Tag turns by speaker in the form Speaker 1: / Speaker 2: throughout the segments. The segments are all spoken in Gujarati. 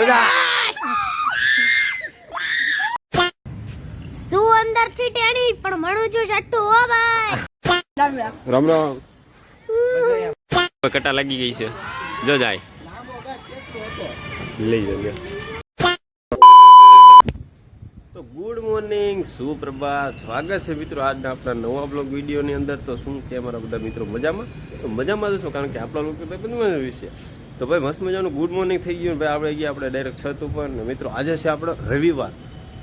Speaker 1: શું અંદરથી ટેણી પણ મળું છું છઠ્ઠું હો ભાઈ.
Speaker 2: રામ રામ. કટા લાગી ગઈ છે. જો જાય. લઈ લે. તો ગુડ મોર્નિંગ સુપ્રભાત. સ્વાગત છે મિત્રો આજના આપણા નવા બ્લોગ વિડીયોની અંદર. તો શું છે અમારા બધા મિત્રો મજામાં? તો મજામાં જશો કારણ કે આપણા લોકો ભાઈ બધું વિશે તો ભાઈ મસ્ત મજાનું ગુડ મોર્નિંગ થઈ ગયું ભાઈ આપણે ગયા આપણે ડાયરેક્ટ છત ઉપર ને મિત્રો આજે છે આપણો રવિવાર.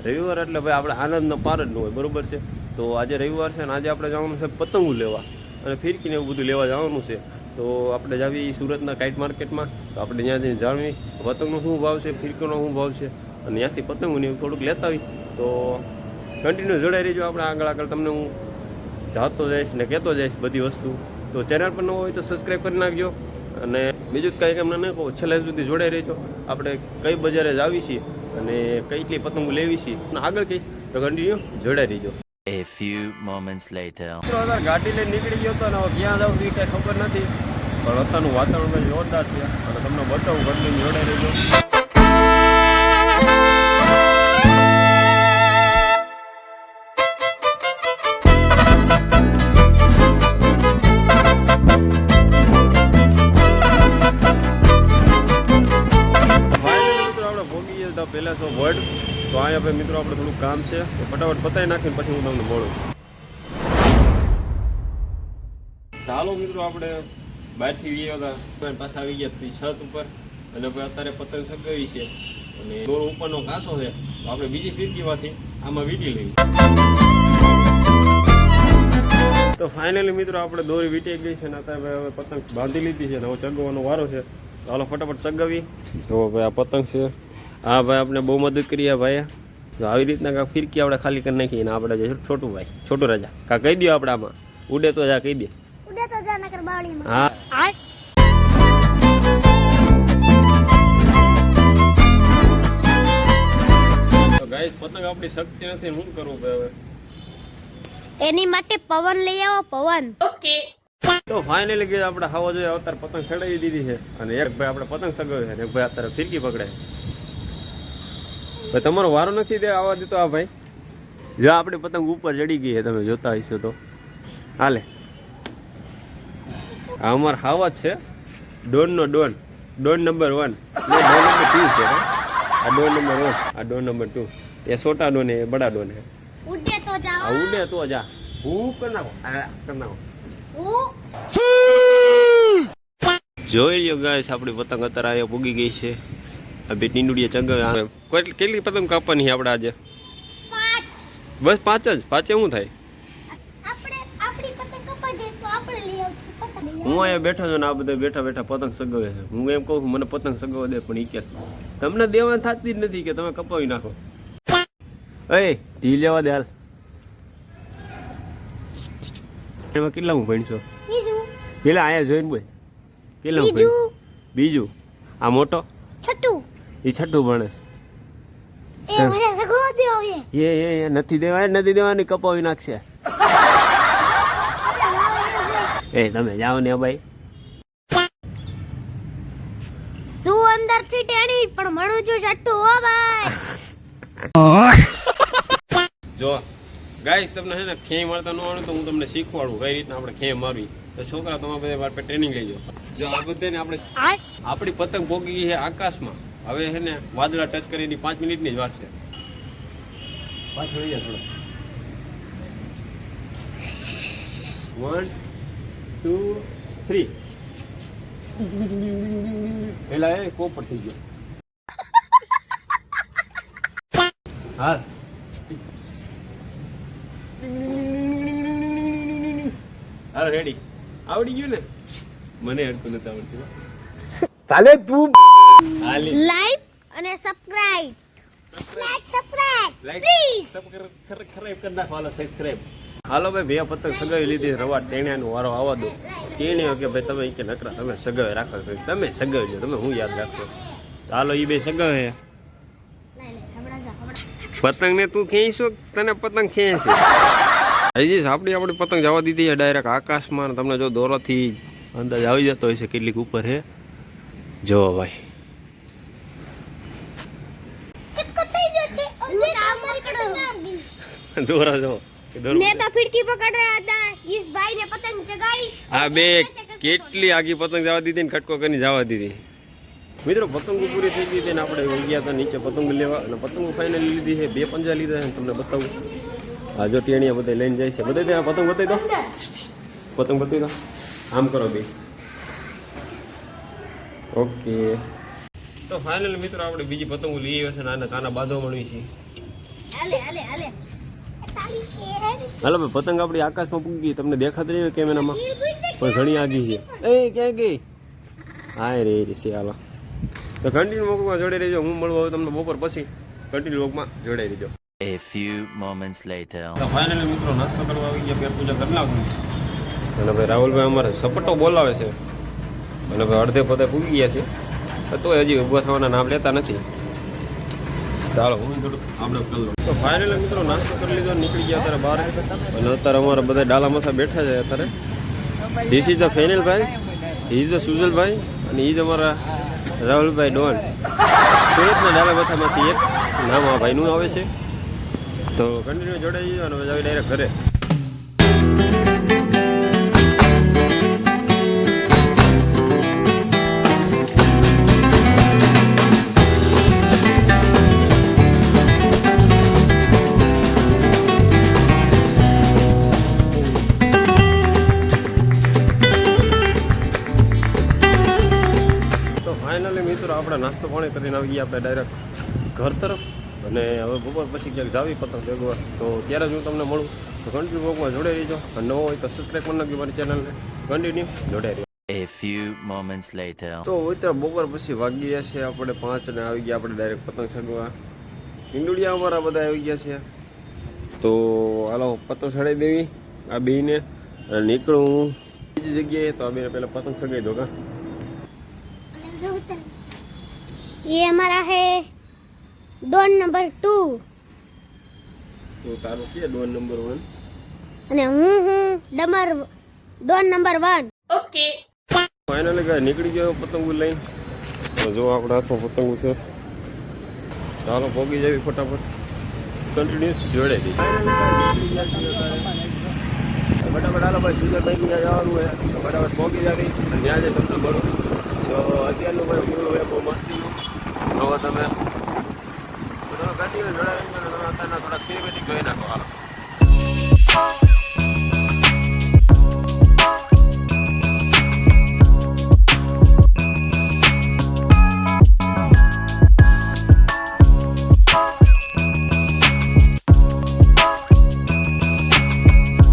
Speaker 2: રવિવાર એટલે ભાઈ આપણે આનંદનો પાર જ ન હોય, બરોબર છે? તો આજે રવિવાર છે ને આજે આપણે જવાનું છે પતંગો લેવા. અને ફિરકીને એવું બધું લેવા જવાનું છે. તો આપણે જાવી સુરતના કાઇટ માર્કેટમાં તો આપણે ત્યાં જઈને જાણવી પતંગનો શું ભાવ છે, ફિરકીનો શું ભાવ છે? અને ત્યાંથી પતંગોને થોડુંક લેતા આવી તો કન્ટિન્યુ જોડાઈ રહીજો આપણે આગળ આગળ. તમને હું જાતો જઈશ ને કહેતો જઈશ બધી વસ્તુ. તો ચેનલ પર ન હોય તો સબસ્ક્રાઈબ કરી નાખજો. અને બીજું કંઈ એમને ન કહું છેલ્લે સુધી જોડાઈ રહેજો. આપણે કઈ બજારે જ આવી છીએ અને કઈટલી પતંગો લેવી છીએ અને આગળ કઈ? તો કન્ટિન્યુ જોડાઈ રહીજો.
Speaker 3: A few moments later.
Speaker 2: ગાડી લઈને નીકળી ગયો હતો અને હવે ક્યાં જાઉં એ કાંઈ ખબર નથી. પણ અત્યારનું વાતાવરણ કંઈ જોરદાર છે. અને તમને બતાવું કન્ટિન્યુ જોડાઈ રહેજો. ભોગી ઓફ વર્ડ તો અહીંયા આપણે મિત્રો આપણે થોડું કામ છે. તો ફટાફટ પતાવી નાખીને પછી હું તમને મળું. ચાલો મિત્રો, આપણે બહારથી ગયા હતા. પાછા આવી ગયા છત ઉપર. અને ભાઈ અત્યારે પતંગ સગાવી છે. અને દોર ઉપરનો કાસો છે. તો આપણે બીજી ફીરકીમાંથી આમાં વીટી લેવી તો ફાઇનલી મિત્રો, આપણે દોરી વીટી ગઈ છે ને અત્યારે હવે પતંગ બાંધી લીધી છે ને હવે ચગવાનો વારો છે. તો ચાલો ફટાફટ ચગાવી. જો ભાઈ આ પતંગ છે. હા ભાઈ આપણે બહુ મદદ કરી આ ભાઈ તો આવી રીતના કાંક ફિરકી આપણે ખાલી કરી નાખીએ ને આપણે જે છોટું ભાઈ છોટું રાજા. કા કહી દો આપણે આમાં. ઉડે તો જા કહી દે
Speaker 1: ઉડે તો જા નકર બાવળીમાં.
Speaker 2: હા. ગાઈસ પતંગ આપણી શક્તિ નથી શું કરવું હવે?
Speaker 1: એની માટે પવન લઈ આવો પવન.
Speaker 2: તો ફાઇનલી કે આપણે હવા જોઈએ અત્યારે પતંગ ચડાવી દીધી છે. અને એક ભાઈ આપણે પતંગ સગાવ્યો છે. અને એક ભાઈ અત્યારે ફિરકી પકડે છે. ભાઈ તમારો વારો નથી દે આવવા દેતો આ ભાઈ? જો આપણી પતંગ ઉપર ચડી ગઈ છે તમે જોતા હશો તો. હાલે. આ અમાર હાવા જ છે ડોનનો don. Don number one. Don number two છે આ ડોન નંબર વન. આ ડોન નંબર ટુ. એ છોટા ડોન એ બડા ડોન હે.
Speaker 1: ઉડે તો જાઓ
Speaker 2: ઉડે તો જા. હું કરી નાખો? આ નાખો. જોઈ લ્યો ગાઈસ આપણી પતંગ અત્યારે અહીંયા પૂગી ગઈ છે. ટીંડુડિયા ચગાવે કોઈ- કેટલી પતંગ કાપવાની છે આપણે આજે? બસ પાંચ જ. પાંચે શું થાય? હું અહીંયા બેઠો છું ને આ બધા બેઠા બેઠા પતંગ સગાવે છે. હું એમ કહું છું, મને પતંગ સગાવવા દે પણ એ કે તમને દેવા થતી જ નથી કે તમે કપાવી નાખો. એ ધી લેવા દે હાલ. એમાં કેટલા હું ભણશો? પેલા અહીંયા જોઈને બોલ. કેટલા હું
Speaker 1: બીજું.
Speaker 2: બીજું. આ મોટો?
Speaker 1: છઠ્ઠું.
Speaker 2: એ છઠ્ઠું ભણે છે.
Speaker 1: એ મને સગો દે હવે
Speaker 2: એ એ એ નથી દેવાય નથી દેવાની કપાવી નાખશે. એ તમે જાઓ ને ભાઈ.
Speaker 1: શું અંદરથી ટેણી? પણ મણું છું છઠ્ઠું હો ભાઈ.
Speaker 2: જો ગાઈસ તમને છે ને ખે મારતા ન આવડે તો હું તમને શીખવાડું કઈ રીતના આપણે ખે મારવી. તો છોકરા તમારા બધા મારા ટ્રેનિંગ લેજો. જો આ બધાને આપણે આપણી પતંગ ભોગી ગઈ છે આકાશમાં. હવે છે ને વાદળા ટચ કરીને પાંચ મિનિટની જ વાર છે. પેલા એ કોપર થઈ ગયો. રેડી આવડી ગયું ને? મને હડતું નથી આવડતું.
Speaker 4: ચાલે તું
Speaker 1: લાઈક અને subscribe like
Speaker 2: subscribe
Speaker 1: please
Speaker 2: subscribe કરી નાખો હાલો સબસ્ક્રાઇબ હાલો ભાઈ બે પતંગ સગાવી લીધી રવા ટેણ્યાનો વારો આવવા દો. ટેણ્યો કે ભાઈ તમે કે નકરા તમે સગાવે રાખો તમે સગાવી લો તમે હું યાદ રાખશો? હાલો એ બે સગાવે. પતંગને તું ખેંચશો તને પતંગ ખેંચે? હજી આપણી આપણી પતંગ જવા દીધી છે ડાયરેક્ટ આકાશમાં. તમને જો દોરાથી અંદાજ આવી જતો હોય છે કેટલીક ઉપર છે જો ભાઈ. દોરા બે કેટલી આગી પતંગ જવા દીધી ને ખટકો કરીને જવા દીધી. મિત્રો પતંગો પૂરી થઈ ગઈ ને આપણે ગયા હતા નીચે પતંગ લેવા. અને પતંગો ફાઇનલી લીધી છે. બે પંજા લીધા છે તમને બતાવું. આ જો ટેણીયા બધા લઈને જાય છે. બધા ત્યાં પતંગ બતાવી દો. પતંગ બતાવી દો. આમ કરો બે. ઓકે. તો ફાઇનલ મિત્રો આપણે બીજી પતંગો લઈ આવ્યા છે નાના કાના બાંધવા મળવી છે. હાલો ભાઈ પતંગ આપણી આકાશમાં પૂગી ગઈ. તમને દેખાતી રહી કેમેરામાં? પણ ઘણી આગી છે. એ ક્યાં ગઈ? હા રે રે છે હાલો. તો કન્ટિન્યુ વોકમાં જોડાઈ રહેજો. હું મળવા હવે તમને બપોર પછી. કન્ટિન્યુ વોકમાં જોડાઈ રહેજો.
Speaker 3: A few moments later.
Speaker 2: તો ફાઇનલી મિત્રો નાસ્તો કરવા આવી ગયા. પેટ પૂજા કરી નાખું. અને ભાઈ રાહુલભાઈ અમારે સપટો બોલાવે છે. અને ભાઈ અડધે પદે પૂગી ગયા છે. તો તોય હજી ઊભા થવાના નામ લેતા નથી. ચાલો. તો ફાઇનલ મિત્રો નાસ્તો કરી લીધો, નીકળી ગયા અત્યારે બહાર. અને અત્યારે અમારા બધા ડાલા મથા બેઠા છે અત્યારે. ધીસ ઇઝ ધ ફેનિલભાઈ ઇઝ ધ સુજલભાઈ અને જ અમારા રાહુલભાઈ ડોન સુરતના ડાલા મથામાંથી એક નામ આ ભાઈનું આવે છે? તો કન્ટિન્યુ જોડાઈ અને આવી ડાયરેક્ટ ઘરે. ફાઇનલી મિત્રો આપણે નાસ્તો પાણી કરીને આવી ગયા આપણે ડાયરેક્ટ ઘર તરફ. અને હવે બપોર પછી ક્યાંક જાવી પતંગ ભેગવા. તો ત્યારે જ હું તમને મળું. તો કન્ટિન્યુ બ્લોગમાં જોડાઈ રહીજો. અને નવો હોય તો સબસ્ક્રાઈબ કરી નાખજો મારી ચેનલને કન્ટિન્યુ જોડાઈ
Speaker 3: A few moments later.
Speaker 2: તો અત્યારે બપોર પછી વાગી ગયા છે. આપણે પાંચ અને આવી ગયા આપણે ડાયરેક્ટ પતંગ ચગવા ઈંડુડિયા અમારા બધા આવી ગયા છે. તો હાલો પતંગ ચડાવી દેવી આ બેને અને નીકળું હું. બીજી જગ્યાએ તો આ બેને પહેલાં પતંગ ચગાવી દો કા?
Speaker 1: ये हमारा है डॉन नंबर टू
Speaker 2: તો તારો કે ડોન નંબર વન
Speaker 1: અને હું હું ડમર ડોન નંબર વન
Speaker 2: ફાઇનલી ગાય નીકળી ગયો પતંગો લઈને તો જો આપણા હાથમાં પતંગો છે ચાલો પોગી જવી ફટાફટ કન્ટિન્યુઅસ જોડે દી ફટાફટ હાલો ભાઈ સુજર ભાઈ ત્યાં જવાનું હોય તો ફટાફટ પોગી જાવી અને ત્યાં જઈ તમને મળો તો અત્યારનું ભાઈ મૂળ હોય બહુ મસ્તીનું હવે તમે તમે કન્ટિન્યુ જોડાવી અને તમે અત્યારના થોડાક સિનેમેટિક જોઈ નાખો હાલો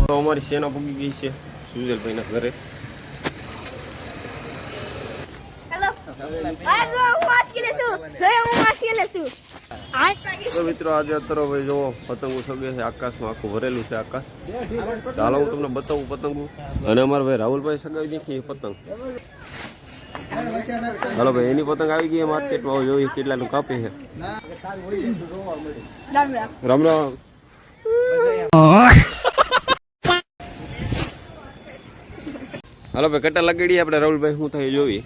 Speaker 2: તો અમારી સેના પૂગી ગઈ છે સુજલભાઈના ઘરે
Speaker 1: હેલો હું વાંચ કે લેશું જોયો હું વાંચ કે લેશું
Speaker 2: તો મિત્રો આજે અત્યારે ભાઈ જુઓ, પતંગો સગે છે, આકાશમાં આખું ભરેલું છે આકાશ. ચાલો હું તમને બતાવું પતંગો. અને અમારા ભાઈ રાહુલભાઈ સગાવી એ પતંગ. હાલો ભાઈ, એની પતંગ આવી ગઈ માર્કેટમાં. જોઈએ કેટલાનું કાપે છે. રામ રામ. હાલો ભાઈ, કટા લગાડીએ આપણે રાહુલભાઈ, શું થાય જોવી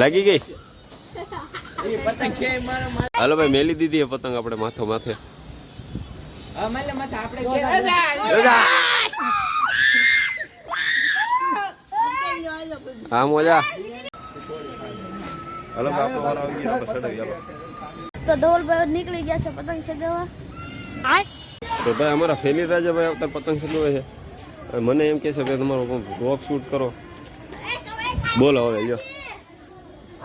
Speaker 2: લાગી ગઈ? હાલો ભાઈ મેલી દીધી પતંગ આપણે માથો માથે. હા મોજા. હાલો ભાઈ
Speaker 1: તો ધોલભાઈ નીકળી ગયા છે પતંગ ચગાવવા.
Speaker 2: તો ભાઈ અમારા ફેલી રાજા ભાઈ આવતા પતંગ ચગાવે છે. મને એમ કહે છે ભાઈ તમારો રોક શૂટ કરો. બોલો હવે લ્યો.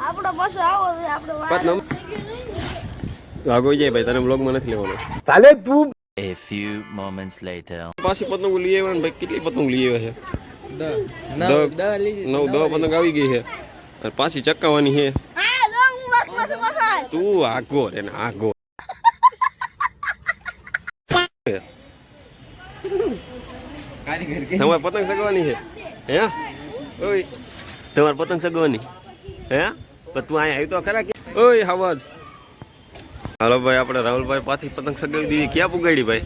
Speaker 1: આપણો પાછો આવો છે આપણે
Speaker 2: આગો જાય ભાઈ તને બ્લોગમાં નથી લેવાનો.
Speaker 3: A few moments later.
Speaker 2: પાછી પતંગ લઈ આવ્યા ને ભાઈ કેટલી પતંગ લઈ આવ્યા છે? નવ દવા પતંગ આવી ગઈ છે. અને પાછી ચકાવવાની છે. તું આગો રે ને આગો તમારે પતંગ ચકવાની છે? હે? ઓય. તમારે પતંગ સગવાની હે? પણ તું અહીંયા આવી તો ખરા કે? ઓય હવાજ હાલો ભાઈ આપણે રાહુલભાઈ પાછી પતંગ સગાવી દીધી. ક્યાં પુગાડી ભાઈ?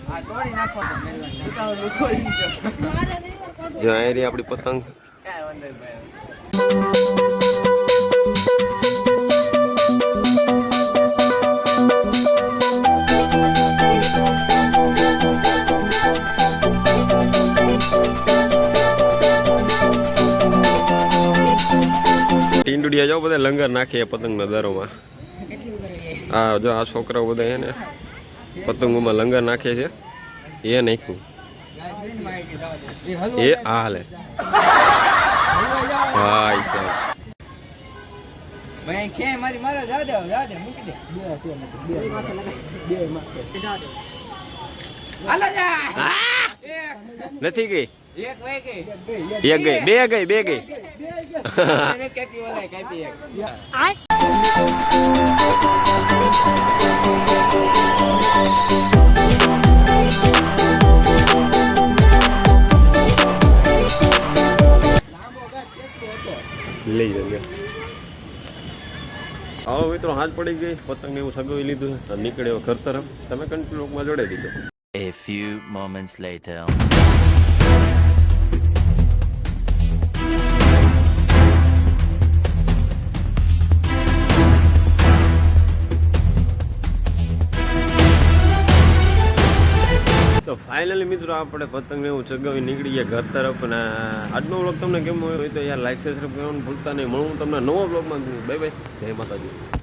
Speaker 2: જો અહીં રહી આપણી પતંગ. ટીંડુડિયા જાઓ બધા લંગર નાખીએ પતંગના દરોમાં. હા જો આ છોકરાઓ બધા એને પતંગોમાં લંગર નાખે છે. એ નાખ્યું. એ આ હાલે. ભાઈ સાહેબ. નથી ગઈ?
Speaker 4: એક
Speaker 2: ગઈ બે ગઈ બે ગઈ. લઈ જઈએ આવો મિત્રો હાથ પડી ગઈ. પતંગ એવું સગવી લીધું છે. તો નીકળ્યો ઘર તરફ. તમે કંટ્રોલમાં જોડે દીધો.
Speaker 3: A few moments later.
Speaker 2: મિત્રો, આપણે પતંગ એવું ચગાવી નીકળી ગયા ઘર તરફ અને આજનો બ્લોગ તમને કેમ હોય તો યાર લાઈક સબસ્ક્રાઈબ કરવાનું ભૂલતા નહીં. મળું તમને નવો વ્લોગમાં બાય બાય. જય માતાજી.